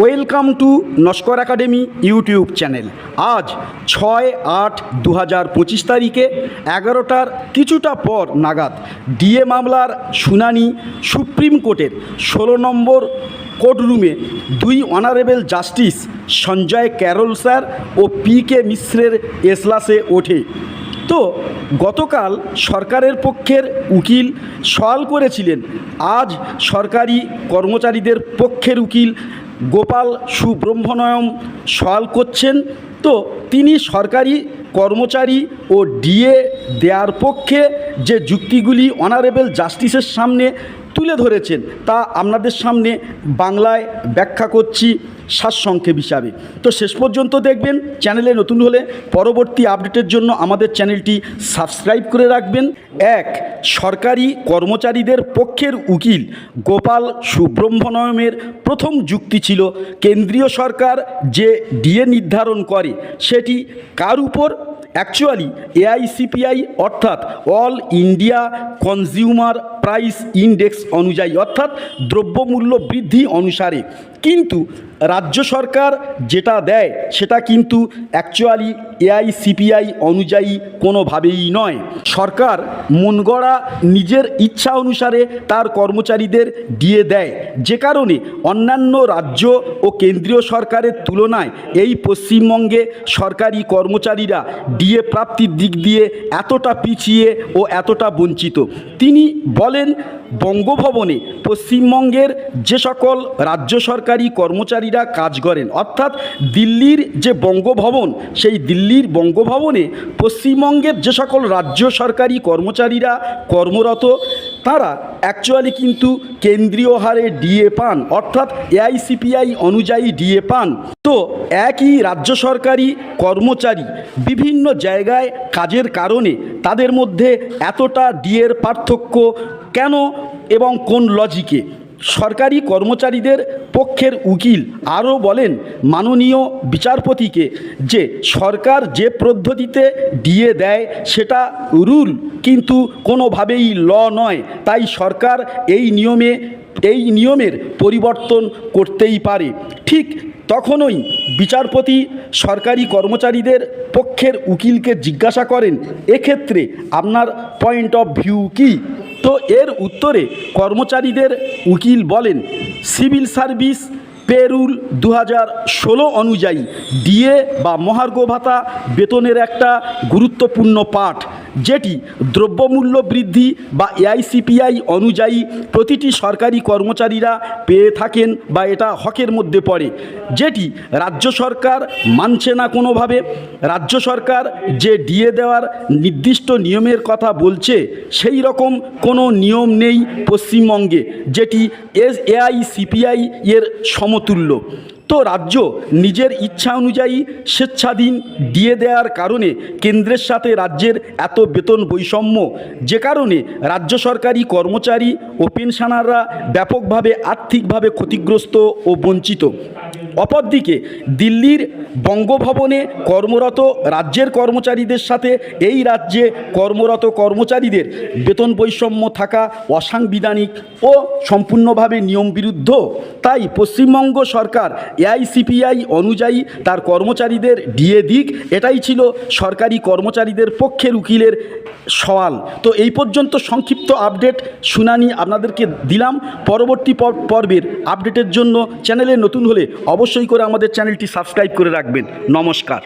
Welcome to Naskar academy YouTube channel. আজ ছয় আট দু হাজার পঁচিশ তারিখে এগারোটার কিছুটা পর নাগাদ ডিএ মামলার শুনানি সুপ্রিম কোর্টের ষোলো নম্বর কোর্টরুমে দুই honourable justice Sanjay Karol sir ও পি কে মিশ্রের এসলাসে ওঠে। তো গতকাল সরকারের পক্ষের উকিল সওয়াল করেছিলেন, আজ সরকারি কর্মচারীদের পক্ষের উকিল গোপাল সুব্রহ্মণ্যম সওয়াল করছেন। তো তিনি সরকারি কর্মচারী ও ডিএ দেওয়ার পক্ষে যে যুক্তিগুলি অনারেবল জাস্টিসের সামনে তুলে ধরেছেন, তা আপনাদের সামনে বাংলায় ব্যাখ্যা করছি সারসংক্ষেপ হিসাবে। তো শেষ পর্যন্ত দেখবেন, চ্যানেলে নতুন হলে পরবর্তী আপডেটের জন্য আমাদের চ্যানেলটি সাবস্ক্রাইব করে রাখবেন। এক, সরকারি কর্মচারীদের পক্ষের উকিল গোপাল সুব্রহ্মণ্যমের প্রথম যুক্তি ছিল, কেন্দ্রীয় সরকার যে ডিএ নির্ধারণ করে, সেটি কার উপর অ্যাকচুয়ালি এআইসিপিআই অর্থাৎ all India consumer price index অনুযায়ী, অর্থাৎ দ্রব্যমূল্য বৃদ্ধি অনুসারে। কিন্তু রাজ্য সরকার যেটা দেয়, সেটা কিন্তু অ্যাকচুয়ালি এআইসিপিআই অনুযায়ী কোনোভাবেই নয়। সরকার মনগড়া নিজের ইচ্ছা অনুসারে তার কর্মচারীদের দিয়ে দেয়। যে কারণে অন্যান্য রাজ্য ও কেন্দ্রীয় সরকারের তুলনায় এই পশ্চিমবঙ্গে সরকারি কর্মচারীরা ডিএ প্রাপ্তির দিক দিয়ে এতটা পিছিয়ে ও এতটা বঞ্চিত। তিনি বলেন বঙ্গভবনে পশ্চিমবঙ্গের যে সকল রাজ্য সরকারি কর্মচারীরা কাজ করেন, অর্থাৎ দিল্লির যে বঙ্গভবন, সেই দিল্লির বঙ্গভবনে পশ্চিমবঙ্গের যে সকল রাজ্য সরকারি কর্মচারীরা কর্মরত, তারা অ্যাকচুয়ালি কিন্তু কেন্দ্রীয় হারে ডিএ পান, অর্থাৎ এআইসিপিআই অনুযায়ী ডিএ পান। তো একই রাজ্য সরকারি কর্মচারী বিভিন্ন জায়গায় কাজের কারণে তাদের মধ্যে এতটা ডিএর পার্থক্য কেন এবং কোন লজিকে সরকারি কর্মচারীদের পক্ষের উকিল আরও বলেন, মাননীয় বিচারপতিকে যে সরকার যে পদ্ধতিতে দিয়ে দেয় সেটা রুল, কিন্তু কোনোভাবেই ল নয়। তাই সরকার এই নিয়মে, এই নিয়মের পরিবর্তন করতেই পারে। ঠিক তখনই বিচারপতি সরকারি কর্মচারীদের পক্ষের উকিলকে জিজ্ঞাসা করেন, এক্ষেত্রে আপনার পয়েন্ট অফ ভিউ কী? তো এর উত্তরে কর্মচারীদের উকিল বলেন, সিভিল সার্ভিস পেরুল দু ষোলো অনুযায়ী ডিএ বা মহার্ঘ ভাতা বেতনের একটা গুরুত্বপূর্ণ পাঠ। যেটি দ্রব্যমূল্য বৃদ্ধি বা এআইসিপিআই অনুযায়ী প্রতিটি সরকারি কর্মচারীরা পেয়ে থাকেন বা এটা হকের মধ্যে পড়ে। যেটি রাজ্য সরকার মানছে না কোনোভাবে। রাজ্য সরকার যে ডিএ দেওয়ার নির্দিষ্ট নিয়মের কথা বলছে, সেই রকম কোনো নিয়ম নেই পশ্চিমবঙ্গে, যেটি এস এআইসিপিআই এর সমতুল্য। তো রাজ্য নিজের ইচ্ছা অনুযায়ী স্বেচ্ছাধীন দিয়ে দেওয়ার কারণে কেন্দ্রের সাথে রাজ্যের এত বেতন বৈষম্য, যে কারণে রাজ্য সরকারি কর্মচারী ও পেনশনাররা ব্যাপকভাবে আর্থিকভাবে ক্ষতিগ্রস্ত ও বঞ্চিত। অপরদিকে দিল্লির বঙ্গভবনে কর্মরত রাজ্যের কর্মচারীদের সাথে এই রাজ্যে কর্মরত কর্মচারীদের বেতন বৈষম্য থাকা অসাংবিধানিক ও সম্পূর্ণভাবে নিয়ম বিরুদ্ধ তাই পশ্চিমবঙ্গ সরকার এআইসিপিআই অনুযায়ী তার কর্মচারীদের ডিএ দিক, এটাই ছিল সরকারি কর্মচারীদের পক্ষের উকিলের সওয়াল। তো এই পর্যন্ত সংক্ষিপ্ত আপডেট শুনানি আপনাদেরকে দিলাম। পরবর্তী পর্বের আপডেটের জন্য চ্যানেলে নতুন হলে অবশ্যই করে আমাদের চ্যানেলটি সাবস্ক্রাইব করে রাখবেন। নমস্কার।